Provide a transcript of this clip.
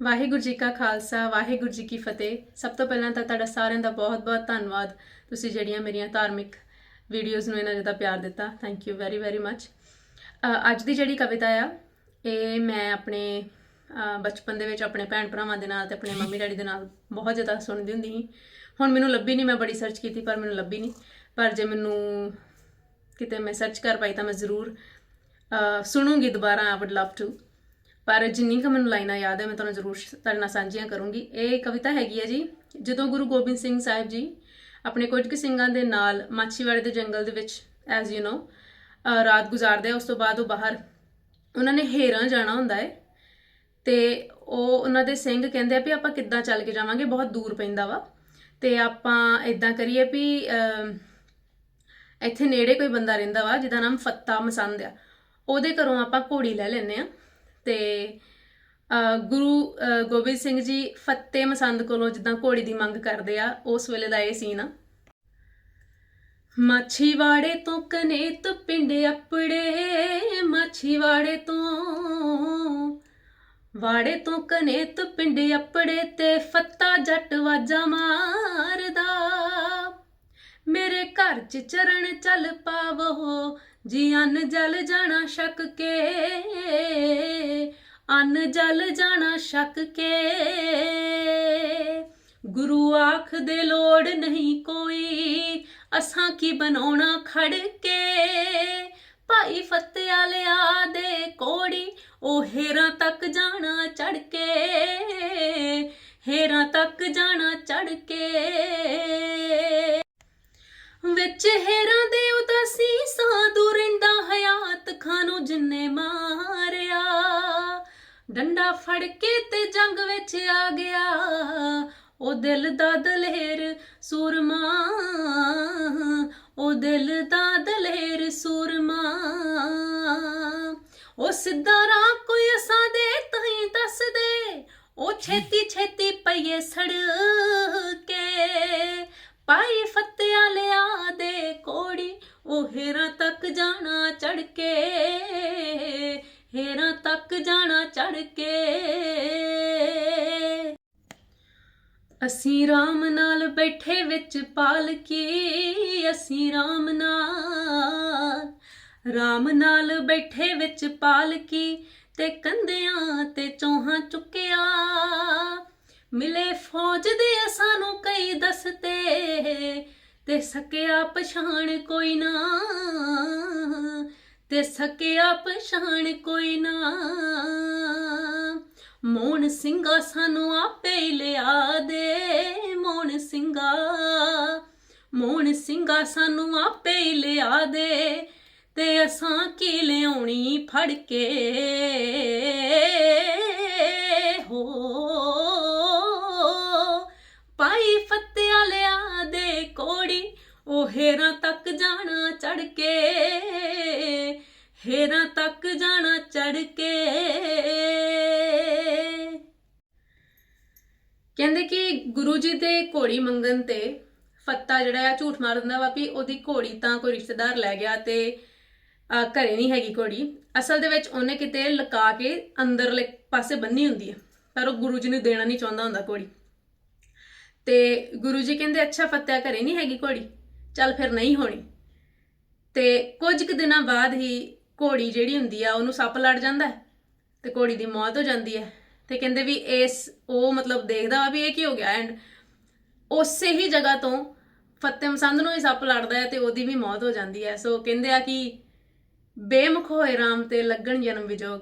ਵਾਹਿਗੁਰੂ ਜੀ ਕਾ ਖਾਲਸਾ ਵਾਹਿਗੁਰੂ ਜੀ ਕੀ ਫਤਿਹ। ਸਭ ਤੋਂ ਪਹਿਲਾਂ ਤਾਂ ਤੁਹਾਡਾ ਸਾਰਿਆਂ ਦਾ ਬਹੁਤ-ਬਹੁਤ ਧੰਨਵਾਦ। ਤੁਸੀਂ ਜਿਹੜੀਆਂ ਮੇਰੀਆਂ ਧਾਰਮਿਕ ਵੀਡੀਓਜ਼ ਨੂੰ ਇਹਨਾਂ ਜਿਹਾ ਪਿਆਰ ਦਿੱਤਾ। Thank you very very much ਅੱਜ ਦੀ ਜਿਹੜੀ ਕਵਿਤਾ ਆ ਇਹ ਮੈਂ ਆਪਣੇ ਬਚਪਨ ਦੇ ਵਿੱਚ ਆਪਣੇ ਭੈਣ ਭਰਾਵਾਂ ਦੇ ਨਾਲ ਤੇ ਆਪਣੇ ਮੰਮੀ ਡੈਡੀ ਦੇ ਨਾਲ ਬਹੁਤ ਜ਼ਿਆਦਾ ਸੁਣਦੀ ਹੁੰਦੀ ਸੀ। ਹੁਣ ਮੈਨੂੰ ਲੱਭੀ ਨਹੀਂ ਮੈਂ ਬੜੀ ਸਰਚ ਕੀਤੀ ਪਰ ਮੈਨੂੰ ਲੱਭੀ ਨਹੀਂ। ਪਰ ਜੇ ਮੈਨੂੰ ਕਿਤੇ ਮੈਂ ਸਰਚ ਕਰ ਪਾਈ ਤਾਂ ਮੈਂ ਜ਼ਰੂਰ ਅ, ਸੁਣੂੰਗੀ ਦੁਬਾਰਾ ਆਈ ਵੁੱਡ ਲਵ ਟੂ ਪਰ ਜਿੰਨੀ ਕੁ ਮੈਨੂੰ ਲਾਈਨਾਂ ਯਾਦ ਹੈ ਮੈਂ ਤੁਹਾਨੂੰ ਜ਼ਰੂਰ ਸ਼- ਤੁਹਾਡੇ ਨਾਲ ਸਾਂਝੀਆਂ ਕਰੂੰਗੀ। ਇਹ ਕਵਿਤਾ ਹੈਗੀ ਹੈ ਜੀ, ਜਦੋਂ ਗੁਰੂ ਗੋਬਿੰਦ ਸਿੰਘ ਸਾਹਿਬ ਜੀ ਆਪਣੇ ਕੁਝ ਕੁ ਸਿੰਘਾਂ ਦੇ ਨਾਲ ਮਾਛੀਵਾੜੇ ਦੇ ਜੰਗਲ ਦੇ ਵਿੱਚ ਐਜ਼ ਯੂ نو ਰਾਤ ਗੁਜ਼ਾਰਦੇ ਆ, ਉਸ ਤੋਂ ਬਾਅਦ ਉਹ ਬਾਹਰ, ਉਹਨਾਂ ਨੇ ਹੇਰਾਂ ਜਾਣਾ ਹੁੰਦਾ ਹੈ ਤੇ ਉਹ ਉਹਨਾਂ ਦੇ ਸਿੰਘ ਕਹਿੰਦੇ ਆ ਵੀ ਆਪਾਂ ਕਿੱਦਾਂ ਚੱਲ ਕੇ ਜਾਵਾਂਗੇ, ਬਹੁਤ ਦੂਰ ਪੈਂਦਾ ਵਾ, ਤੇ ਆਪਾਂ ਇਦਾਂ ਕਰੀਏ ਵੀ ਇੱਥੇ ਨੇੜੇ ਕੋਈ ਬੰਦਾ ਰਹਿੰਦਾ ਵਾ, ਜਿਹਦਾ ਨਾਮ ਫੱਤਾ ਮਸੰਦ ਆ, ਉਹਦੇ ਘਰੋਂ ਆਪਾਂ ਘੋੜੀ ਲੈ ਲੈਨੇ ਆ ਤੇ ਗੁਰੂ ਗੋਬਿੰਦ ਸਿੰਘ ਜੀ ਫੱਤੇ ਮਸੰਦ ਕੋਲੋਂ ਜਿੱਦਾਂ ਘੋੜੀ ਦੀ ਮੰਗ ਕਰਦੇ ਆ, ਉਸ ਵੇਲੇ ਦਾ ਇਹ ਸੀਨ ਆ। ਮਾਛੀਵਾੜੇ ਤੋਂ ਕਨੇਤ ਪਿੰਡ ਅਪੜੇ, ਮਾਛੀਵਾੜੇ ਤੋਂ, ਵਾੜੇ ਤੋਂ ਕਨੇਤ ਪਿੰਡ ਅਪੜੇ ਤੇ ਫੱਤਾ ਜੱਟ ਵਾਜਾ ਮਾਰਦਾ। ਮੇਰੇ ਘਰ ਚ ਚਰਨ ਚੱਲ ਪਾਵੋ ਜੀ ਅੰਨ ਜਲ ਜਾਣਾ ਛਕ ਕੇ ਅੰਨ ਜਲ ਜਾਣਾ ਛਕ ਕੇ। ਗੁਰੂ ਆਖ ਦੇ ਲੋੜ ਨਹੀਂ ਕੋਈ, ਅਸਾਂ ਕੀ ਬਣਾਉਣਾ ਖੜ ਕੇ। ਭਾਈ ਫਤਿਆ ਲਿਆ ਦੇ ਕੋੜੀ, ਉਹ ਹੇਰਾਂ ਤੱਕ ਜਾਣਾ ਚੜ ਕੇ। ਹੇਰਾਂ ਤੱਕ ਜਾਣਾ ਚੜ ਕੇ। ਵਿੱਚ ਹੇਰਾਂ ਦੇ ਉਦਾਸੀ, ਸਾਧੂ ਰਹਿੰਦਾ ਹਯਾਤ ਖਾਨੋਂ ਜਿੰਨੇ ਮਾਰਿਆ ਡੰਡਾ ਫੜ ਕੇ ਤੇ ਜੰਗ ਵਿੱਚ ਆ ਗਿਆ। ਉਹ ਦਿਲ ਦਾ ਦਲੇਰ ਸੂਰਮਾ ਉਹ ਦਿਲ ਦਾ ਦਲੇਰ ਸੂਰਮਾ। ਉਹ ਸਿੱਧਾ ਰਾਹ ਕੋਈ ਅਸਾਂ ਦੇ ਤਹੀਂ ਦੱਸ ਦੇ। ਉਹ ਛੇਤੀ ਛੇਤੀ ਪਈਏ ਸੜ ਕੇ। ਪਾਈ ਫਤਿਆ ਲਿਆ ਦੇ ਕੋੜੀ ਉਹ ਹੇਰਾਂ ਤੱਕ ਜਾਣਾ ਚੜ ਕੇ। ਹੇਰਾਂ ਤੱਕ ਜਾਣਾ ਚੜ ਕੇ। ਅਸੀਂ ਰਾਮ ਨਾਲ ਬੈਠੇ ਵਿੱਚ ਪਾਲਕੀ, ਅਸੀਂ ਰਾਮ ਨਾਲ ਰਾਮ ਨਾਲ ਬੈਠੇ ਵਿੱਚ ਪਾਲਕੀ ਤੇ ਕੰਧਿਆਂ ਤੇ ਚੋਹਾਂ ਚੁੱਕਿਆ। ਮਿਲੇ ਫੌਜ ਦੇ ਸਾਨੂੰ ਕਈ ਦਸਤੇ ਤੇ ਸਕਿਆ ਪਛਾਣ ਕੋਈ ਨਾ। ਤੇ ਸਕਿਆ ਪਛਾਣ ਕੋਈ ਨਾ। ਮੋਹਨ ਸਿੰਘਾ ਸਾਨੂੰ ਆਪੇ ਹੀ ਲਿਆ ਦੇ ਮੋਣ ਸਿੰਘਾ। ਮੋਹਨ ਸਿੰਘਾ ਸਾਨੂੰ ਆਪੇ ਹੀ ਲਿਆ ਦੇ, ਤੇ ਅਸਾਂ ਕੀ ਲਿਆਉਣੀ ਫੜ ਕੇ? ਹੋ ਪਾਈ ਫੱਤਿਆ ਲਿਆ ਦੇ ਕੋੜੀ, ਉਹ ਹੇਰਾ ਤੱਕ ਜਾਣਾ ਚੜ ਕੇ। ਕਹਿੰਦੇ ਕਿ ਗੁਰੂ ਜੀ ਦੇ ਘੋੜੀ ਮੰਗਣ ਤੇ ਫੱਤਾ ਜਿਹੜਾ ਆ ਝੂਠ ਮਾਰ ਦਿੰਦਾ ਵਾ ਵੀ ਉਹਦੀ ਘੋੜੀ ਤਾਂ ਕੋਈ ਰਿਸ਼ਤੇਦਾਰ ਲੈ ਗਿਆ ਤੇ ਅਹ, ਘਰੇ ਨਹੀਂ ਹੈਗੀ ਘੋੜੀ। ਅਸਲ ਦੇ ਵਿੱਚ ਉਹਨੇ ਕਿਤੇ ਲੁਕਾ ਕੇ ਅੰਦਰਲੇ ਪਾਸੇ ਬੰਨੀ ਹੁੰਦੀ ਹੈ ਪਰ ਉਹ ਗੁਰੂ ਜੀ ਨੂੰ ਦੇਣਾ ਨਹੀਂ ਚਾਹੁੰਦਾ ਹੁੰਦਾ ਘੋੜੀ। ਤੇ ਗੁਰੂ ਜੀ ਕਹਿੰਦੇ ਅੱਛਾ ਫੱਤਿਆ ਘਰੇ ਨਹੀਂ ਹੈਗੀ ਘੋੜੀ ਚੱਲ ਫਿਰ ਨਹੀਂ ਹੋਣੀ। ਤੇ ਕੁਝ ਕੁ ਦਿਨਾਂ ਬਾਅਦ ਹੀ ਘੋੜੀ ਜਿਹੜੀ ਹੁੰਦੀ ਆ ਉਹਨੂੰ ਸੱਪ ਲੜ ਜਾਂਦਾ ਹੈ ਤੇ ਘੋੜੀ ਦੀ ਮੌਤ ਹੋ ਜਾਂਦੀ ਹੈ। ਤੇ ਕਹਿੰਦੇ ਵੀ ਇਸ ਉਹ ਮਤਲਬ ਦੇਖਦਾ ਵਾ ਵੀ ਇਹ ਕੀ ਹੋ ਗਿਆ ਐਂਡ ਉਸੇ ਹੀ ਜਗ੍ਹਾ ਤੋਂ ਫਤਿਹ ਮਸੰਦ ਨੂੰ ਹੀ ਸੱਪ ਲੜਦਾ ਹੈ ਤੇ ਉਹਦੀ ਵੀ ਮੌਤ ਹੋ ਜਾਂਦੀ ਹੈ। ਸੋ ਕਹਿੰਦੇ ਆ ਕਿ ਬੇਮੁਖ ਹੋਏ RAM ਤੇ ਲੱਗਣ ਜਨਮ ਵਿਜੋਗ।